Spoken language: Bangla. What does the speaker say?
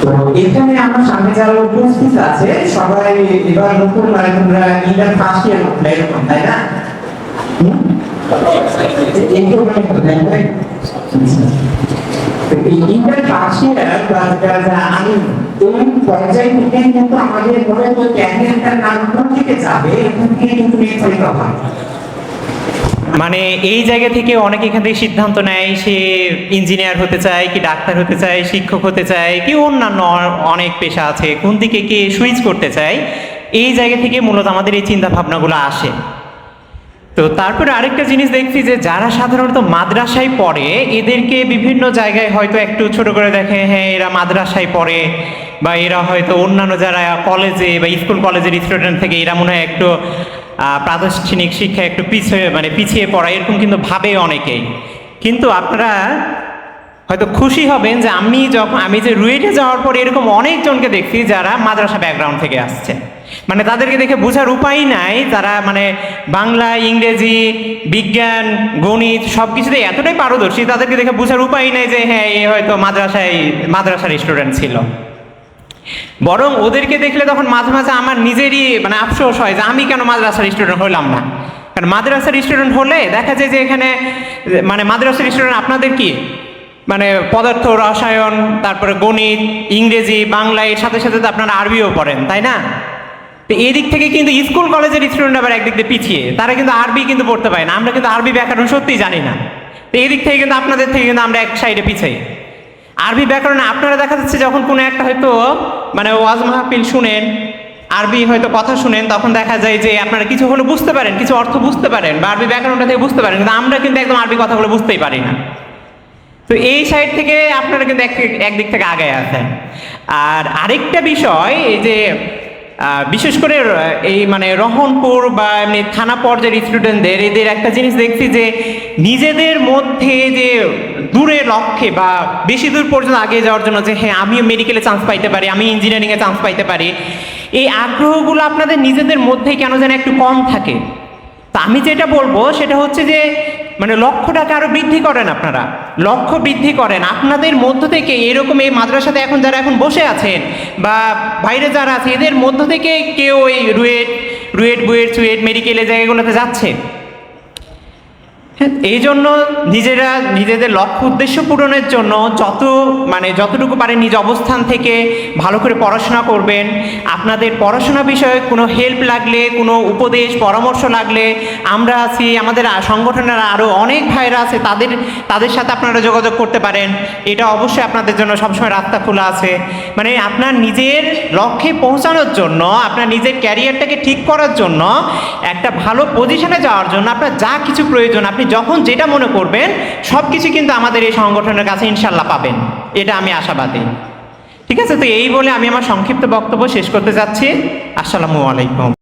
তো এখানে আমার সামনে যারা উপস্থিত আছে, সবাই এবার নতুন মানে তোমরা ইন্টার ফার্স্ট ইয়ার এরকম তাই না হুম? এই প্রোগ্রামে তো তাই না? ইন্টার ফার্স্ট ইয়ার আমি এই পর্যায় থেকে আমাদের মনে হয় ক্যারিয়ারটার নামকরণ থেকে যাবে, এখান থেকে কিন্তু নির্ধারিত হয় মানে এই জায়গা থেকে অনেকে এখান থেকে সিদ্ধান্ত নেয় সে ইঞ্জিনিয়ার হতে চায় কি ডাক্তার হতে চায়, শিক্ষক হতে চায়, কি অন্যান্য অনেক পেশা আছে, কোন দিকে কে সুইচ করতে চায়, এই জায়গা থেকে মূলত আমাদের এই চিন্তা ভাবনাগুলো আসে। তো তারপরে আরেকটা জিনিস দেখছি যে যারা সাধারণত মাদ্রাসায় পড়ে, এদেরকে বিভিন্ন জায়গায় হয়তো একটু ছোট করে দেখে হ্যাঁ এরা মাদ্রাসায় পড়ে। বা এরা হয়তো অন্যান্য যারা কলেজে বা স্কুল কলেজের স্টুডেন্ট থেকে এরা মনে হয় একটু প্রাতিষ্ঠানিক শিক্ষা একটু পিছিয়ে মানে পিছিয়ে পড়া, এরকম কিন্তু ভাবে অনেকেই। কিন্তু আপনারা হয়তো খুশি হবেন যে আমি যখন, আমি যে রুয়েটে যাওয়ার পর এরকম অনেকজনকে দেখছি যারা মাদ্রাসা ব্যাকগ্রাউন্ড থেকে আসছে। মানে তাদেরকে দেখে বোঝার উপায় নাই, তারা মানে বাংলা, ইংরেজি, বিজ্ঞান, গণিত সব কিছুতে এতটাই পারদর্শী, তাদেরকে দেখে বোঝার উপায় নাই যে হ্যাঁ এ হয়তো মাদ্রাসায়, মাদ্রাসার স্টুডেন্ট ছিল। বরং ওদেরকে দেখলে তখন মাঝে মাঝে আমার নিজেরই মানে আফসোস হয় যে আমি কেন মাদ্রাসার স্টুডেন্ট হলাম না। কারণ মাদ্রাসার স্টুডেন্ট হলে দেখা যায় যে এখানে মানে মাদ্রাসার স্টুডেন্ট আপনাদের কি? মানে পদার্থ, রসায়ন, তারপরে গণিত, ইংরেজি, বাংলা, এর সাথে সাথে তো আপনারা আরবিও পড়েন, তাই না? তো এই দিক থেকে কিন্তু স্কুল কলেজের স্টুডেন্ট আবার একদিক দিয়ে পিছিয়ে। তারা কিন্তু আরবি কিন্তু পড়তে পারে না। আমরা কিন্তু আরবি ব্যাকরণ সত্যিই জানি না। তো এদিক থেকে কিন্তু আপনাদের থেকে কিন্তু আমরা এক সাইডে পিছিয়ে আরবি ব্যাকরণে আপনারা দেখা যাচ্ছে যখন কোনো একটা হয়তো মানে ওয়াজ মাহফিল শুনেন, আরবি হয়তো কথা শুনেন, তখন দেখা যায় যে আপনারা কিছু হলো বুঝতে পারেন, কিছু অর্থ বুঝতে পারেন বা আরবি ব্যাকরণটা থেকে বুঝতে পারেন, কিন্তু আমরা কিন্তু একদম আরবি কথাগুলো বুঝতেই পারি না। তো এই সাইড থেকে আপনারা কিন্তু এক একদিক থেকে আগে আছেন আর আরেকটা বিষয়, এই যে বিশেষ করে এই মানে রহনপুর বা এমনি থানা পর্যায়ের স্টুডেন্টদের এদের একটা জিনিস দেখছি যে নিজেদের মধ্যে যে দূরে লক্ষ্যে বা বেশি দূর পর্যন্ত আগে যাওয়ার জন্য যে হ্যাঁ আমিও মেডিকেলে চান্স পাইতে পারি, আমি ইঞ্জিনিয়ারিংয়ে চান্স পাইতে পারি। এই আগ্রহগুলো আপনাদের নিজেদের মধ্যেই কেন যেন একটু কম থাকে? তা আমি যেটা বলব, সেটা হচ্ছে যে মানে লক্ষ্যটাকে আরও বৃদ্ধি করেন আপনারা। লক্ষ্য বৃদ্ধি করেন। আপনাদের মধ্য থেকে এরকম এই মাদ্রাসাতে এখন যারা এখন বসে আছেন বা বাইরে যারা আছে, এদের মধ্য থেকে কেউ এই রুয়েট রুয়েট, বুয়েট চুয়েট মেডিকেলে জায়গাগুলোতে যাচ্ছে? এই জন্য নিজেরা নিজেদের লক্ষ্য উদ্দেশ্য পূরণের জন্য যত মানে যতটুকু পারে নিজ অবস্থান থেকে ভালো করে পড়াশোনা করবেন। আপনাদের পড়াশোনা বিষয়ে কোনো হেল্প লাগলে, কোনো উপদেশ, পরামর্শ লাগলে আমরা আছি, আমাদের সংগঠনের আরও অনেক ভাইরা আছে, তাদের তাদের সাথে আপনারা যোগাযোগ করতে পারেন। এটা অবশ্যই আপনাদের জন্য সবসময় রাস্তা খোলা আছে। মানে আপনার নিজের লক্ষ্যে পৌঁছানোর জন্য, আপনার নিজের ক্যারিয়ারটাকে ঠিক করার জন্য, একটা ভালো পজিশনে যাওয়ার জন্য আপনার যা কিছু প্রয়োজন, আপনি যখন যেটা মনে করবেন সব কিছু কিন্তু আমাদের এই সংগঠনের কাছে ইনশাল্লাহ পাবেন। এটা আমি আশাবাদী। ঠিক আছে? তো এই বলে আমি আমার সংক্ষিপ্ত বক্তব্য শেষ করতে যাচ্ছি। আসসালামু আলাইকুম।